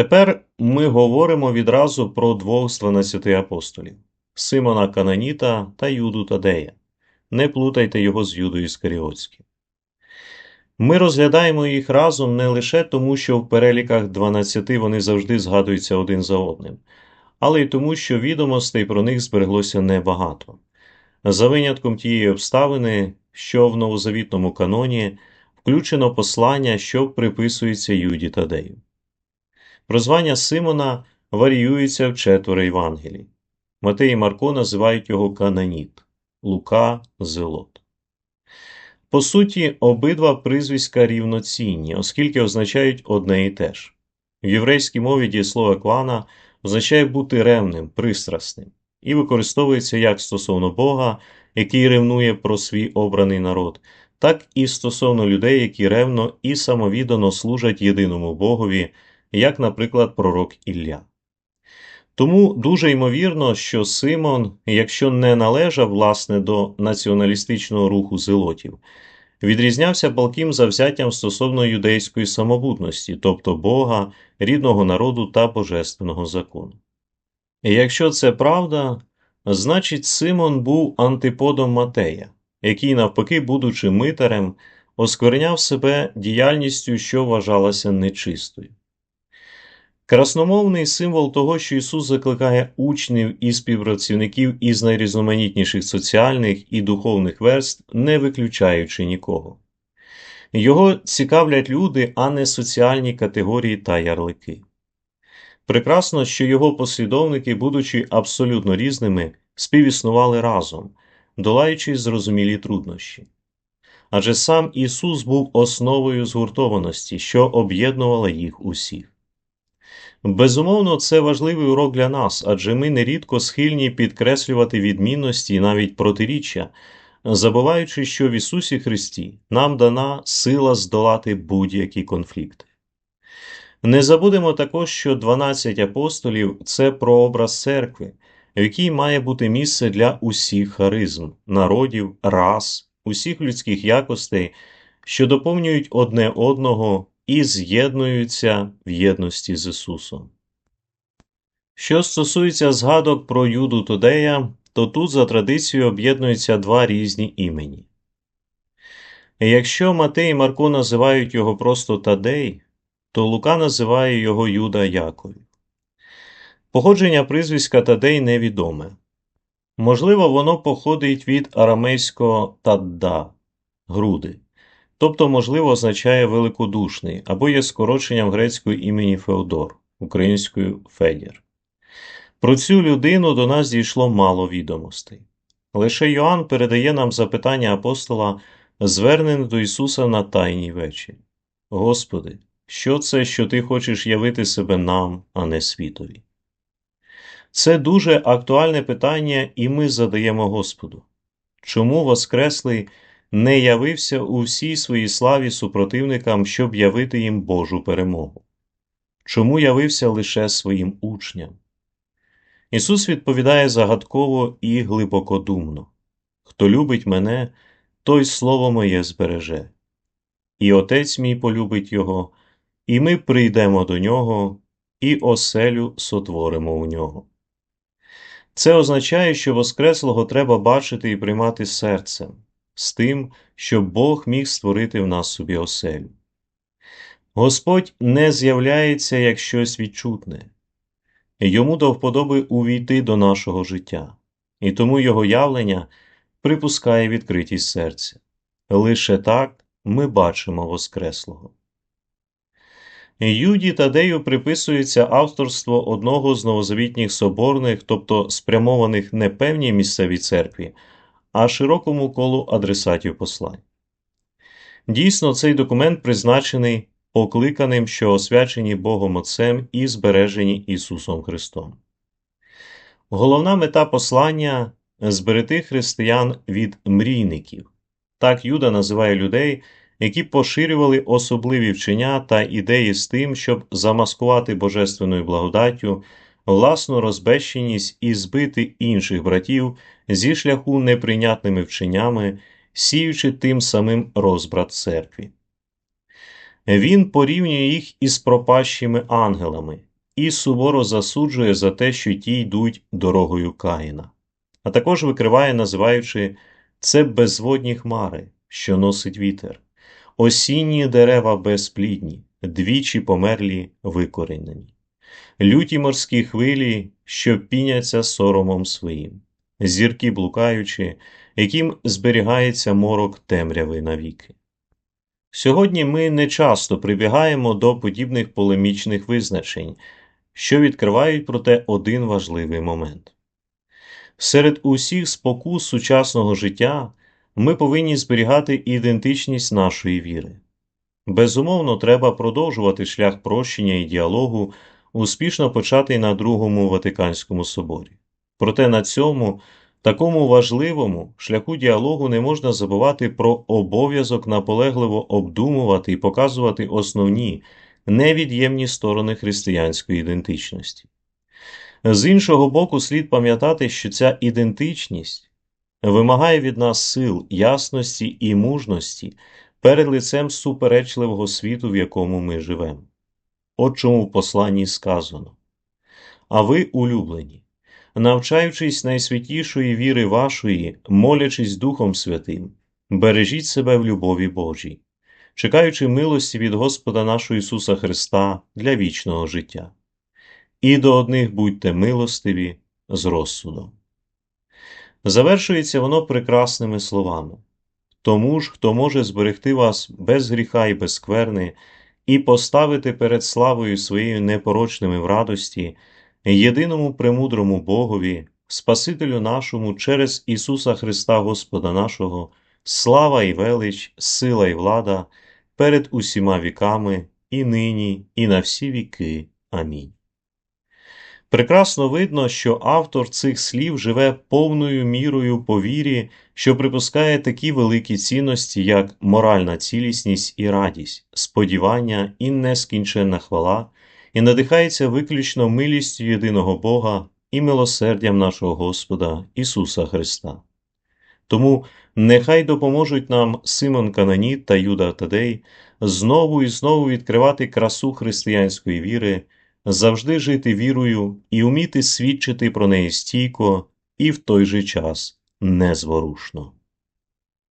Тепер ми говоримо відразу про двох з 12 апостолів Симона Кананіта та Юду Тадея. Не плутайте його з Юдою Іскаріотським. Ми розглядаємо їх разом не лише тому, що в переліках 12 вони завжди згадуються один за одним, але й тому, що відомостей про них збереглося небагато. За винятком тієї обставини, що в новозавітному каноні включено послання, що приписується Юді Тадею. Прозвання Симона варіюється в четверо Євангелій. Матей і Марко називають його Кананіт, Лука Зелот. По суті, обидва прізвиська рівноцінні, оскільки означають одне і те ж. В єврейській мові дієслово квана означає бути ревним, пристрасним і використовується як стосовно Бога, який ревнує про свій обраний народ, так і стосовно людей, які ревно і самовіддано служать єдиному Богові, як, наприклад, пророк Ілля. Тому дуже ймовірно, що Симон, якщо не належав власне до націоналістичного руху зелотів, відрізнявся палким завзяттям стосовно юдейської самобутності, тобто Бога, рідного народу та божественного закону. Якщо це правда, значить Симон був антиподом Матея, який, навпаки, будучи митарем, оскверняв себе діяльністю, що вважалася нечистою. Красномовний символ того, що Ісус закликає учнів і співпрацівників із найрізноманітніших соціальних і духовних верств, не виключаючи нікого. Його цікавлять люди, а не соціальні категорії та ярлики. Прекрасно, що його послідовники, будучи абсолютно різними, співіснували разом, долаючи зрозумілі труднощі. Адже сам Ісус був основою згуртованості, що об'єднувала їх усіх. Безумовно, це важливий урок для нас, адже ми нерідко схильні підкреслювати відмінності і навіть протиріччя, забуваючи, що в Ісусі Христі нам дана сила здолати будь-які конфлікти. Не забудемо також, що 12 апостолів це прообраз церкви, в якій має бути місце для усіх харизм, народів, рас, усіх людських якостей, що доповнюють одне одного і з'єднуються в єдності з Ісусом. Що стосується згадок про Юду Тодея, то тут за традицією об'єднуються два різні імені. Якщо Матей і Марко називають його просто Тадей, то Лука називає його Юда Яковів. Походження прізвиська Тадей невідоме. Можливо, воно походить від арамейського тадда груди, тобто, можливо, означає великодушний або є скороченням грецької імені Феодор, українською Федір. Про цю людину до нас дійшло мало відомостей. Лише Йоанн передає нам запитання апостола, звернене до Ісуса на Тайній вечері. Господи, що це, що Ти хочеш явити себе нам, а не світові? Це дуже актуальне питання, і ми задаємо Господу. Чому Воскреслий не явився у всій своїй славі супротивникам, щоб явити їм Божу перемогу? Чому явився лише своїм учням? Ісус відповідає загадково і глибокодумно Хто любить мене, той слово моє збереже. І Отець мій полюбить Його, і ми прийдемо до нього, і оселю сотворимо у нього. Це означає, що Воскреслого треба бачити і приймати серцем, з тим, щоб Бог міг створити в нас собі оселю. Господь не з'являється як щось відчутне, йому до вподоби увійти до нашого життя, і тому Його явлення припускає відкритість серця. Лише так ми бачимо Воскреслого. Юді Тадею приписується авторство одного з новозавітніх соборних, тобто спрямованих не певній місцевій церкві, а широкому колу адресатів послань. Дійсно, цей документ призначений покликаним, що освячені Богом Отцем і збережені Ісусом Христом. Головна мета послання зберегти християн від мрійників. Так Юда називає людей які поширювали особливі вчення та ідеї з тим, щоб замаскувати божественною благодаттю власну розбещеність і збити інших братів зі шляху неприйнятними вченнями, сіючи тим самим розбрат церкві. Він порівнює їх із пропащими ангелами, і суворо засуджує за те, що ті йдуть дорогою Каїна, а також викриває, називаючи це безводні хмари, що носить вітер, осінні дерева безплідні, двічі померлі викоренені, люті морські хвилі, що піняться соромом своїм, зірки блукаючи, яким зберігається морок темряви навіки. Сьогодні ми не часто прибігаємо до подібних полемічних визначень, що відкривають проте один важливий момент. Серед усіх спокус сучасного життя ми повинні зберігати ідентичність нашої віри. Безумовно, треба продовжувати шлях прощення і діалогу, успішно початий на Другому Ватиканському соборі. Проте на цьому такому важливому шляху діалогу не можна забувати про обов'язок наполегливо обдумувати і показувати основні невід'ємні сторони християнської ідентичності. З іншого боку, слід пам'ятати, що ця ідентичність вимагає від нас сил, ясності і мужності перед лицем суперечливого світу, в якому ми живемо. От чому в посланні сказано. А ви, улюблені, навчаючись найсвятішої віри вашої, молячись Духом Святим, бережіть себе в любові Божій, чекаючи милості від Господа нашого Ісуса Христа для вічного життя. І до одних будьте милостиві з розсудом. Завершується воно прекрасними словами тому ж, хто може зберегти вас без гріха і без скверни, і поставити перед славою своєю непорочними в радості, єдиному премудрому Богові, Спасителю нашому через Ісуса Христа Господа нашого, слава і велич, сила і влада перед усіма віками, і нині, і на всі віки. Амінь. Прекрасно видно, що автор цих слів живе повною мірою по вірі, що припускає такі великі цінності, як моральна цілісність і радість, сподівання і нескінченна хвала, і надихається виключно милістю єдиного Бога і милосердям нашого Господа Ісуса Христа. Тому нехай допоможуть нам Симон Кананіт та Юда Тадей знову і знову відкривати красу християнської віри завжди жити вірою і вміти свідчити про неї стійко і в той же час незворушно.